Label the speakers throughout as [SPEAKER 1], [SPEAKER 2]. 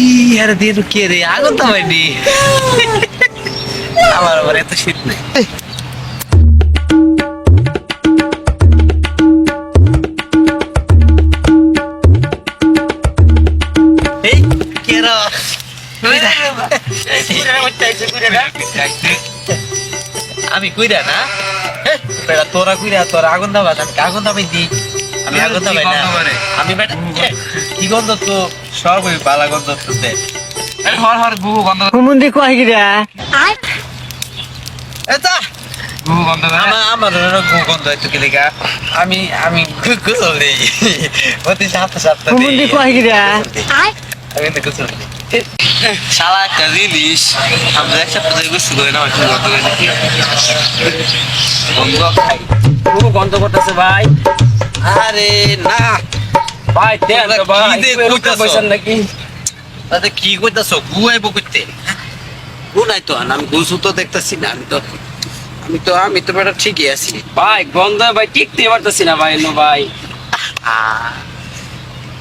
[SPEAKER 1] ইয়ার দিয়ে কে রে? আগুন তো আমার আবার এত শীত নেই আমি কইরা না। তোরা কইরা তোরা আগুন দাবা আগুন দাবাই দি আমি আগুন দাবাই না। আমি বেটা কি গন্ধ তো? সব ওই বালা গন্ধ তো দে।
[SPEAKER 2] হর হর গুহু গন্ধ
[SPEAKER 3] গিরা
[SPEAKER 1] এটা
[SPEAKER 2] গুহু গন্ধ
[SPEAKER 1] আমার গন্ধ কি লেগা? আমি আমি গু- গোসল দিই। প্রতি সপ্তাহ সপ্তাহ দিই।
[SPEAKER 3] হুমুন্দি গিরা
[SPEAKER 1] আমি তো শালা একটা জিনিস আমরা এক সপ্তাহ গোসল করি না গন্ধ করে নাকি? গন্ধ খাই।
[SPEAKER 2] গুহু গন্ধ করতেছে ভাই।
[SPEAKER 1] আরে না।
[SPEAKER 2] ভাই দেন তো ভাই
[SPEAKER 1] কি কইতাছো?
[SPEAKER 2] নাকি?
[SPEAKER 1] তাতে কি কইতাছ? গু আইব করতে গু নাই তো আমি গুসু তো দেখতেছি না আমি তো আমি তো আমি তো বেটা ঠিকই আছি।
[SPEAKER 2] ভাই গন্ধ ভাই টিকতে পারতেছি না ভাই নো ভাই।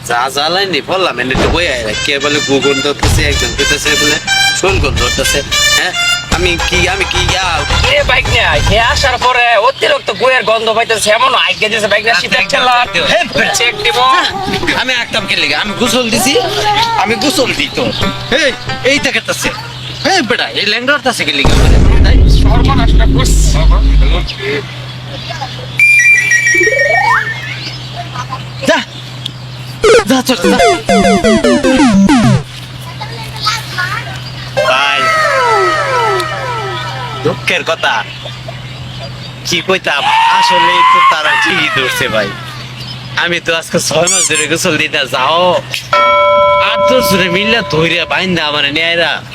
[SPEAKER 1] যা জ্বালাই নি বললাম এনে তো বই আয় কে বলে গু গন্ধ একজন কইতেছে বলে শোন গন্ধ ধরতেছে হ্যাঁ? আমি কি আমি কি ইয়া।
[SPEAKER 2] এ বাইক নিয়ে আয়। হে আসার পরে অতিরিক্ত গুয়ের গন্ধ পাইতেছে এমন আগে যেছে বাইক নিয়ে শীতের ঠেলা
[SPEAKER 1] হে।
[SPEAKER 2] চেক দিব।
[SPEAKER 1] আমি একদম কে লেগে আমি গোসল দিছি আমি গোসল দিই তো। এই এই দেখতেছে হে বেটা এই ল্যাংডারটাছে কে লেগে তাই?
[SPEAKER 2] সর্বনাশটা করছে।
[SPEAKER 1] যা যা চল যা। দুঃখের কথা। কি কইতাম? আসলে তো তারা ঠিকই ধরছে ভাই। আমি তো আজকে ছয় মাস ধরে গোসল দিতে যাও। দশ জনে মিললে ধৈর্য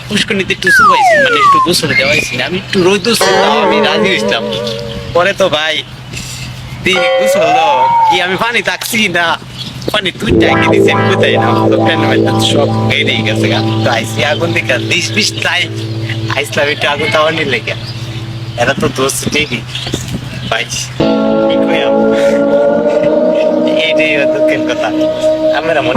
[SPEAKER 1] পুষ্করণীতে একটু মানে একটু গোসল দেওয়াইছি আমি একটু আমি রাজি হইতাম। পরে তো ভাই, দিয়ে গোসল দাও। কি আমি পানি থাকছি না? পানি তুই টাইকে দিছেন কোথায় না। তো ফ্যান সব গেছে গা। আগুন দেখা বিশ বিশ তাই আইসলাম একটু আগুন তাওয়ার নিলে গা এরা তো দোষ ঠিকই। ভাই কি কইয়াম এইটাই দুঃখের কথা। আমরা মনে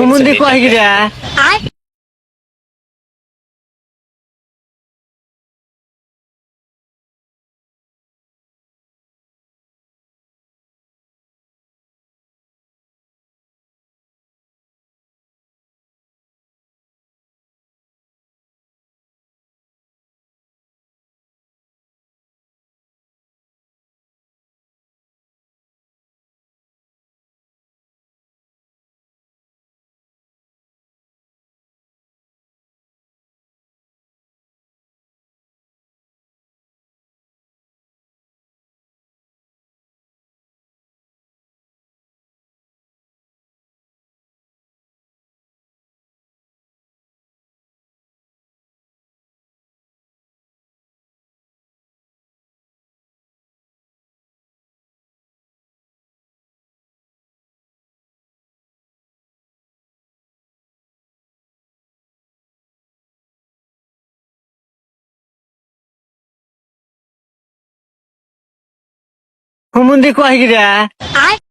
[SPEAKER 3] হুমুন্দি কয় গিরা?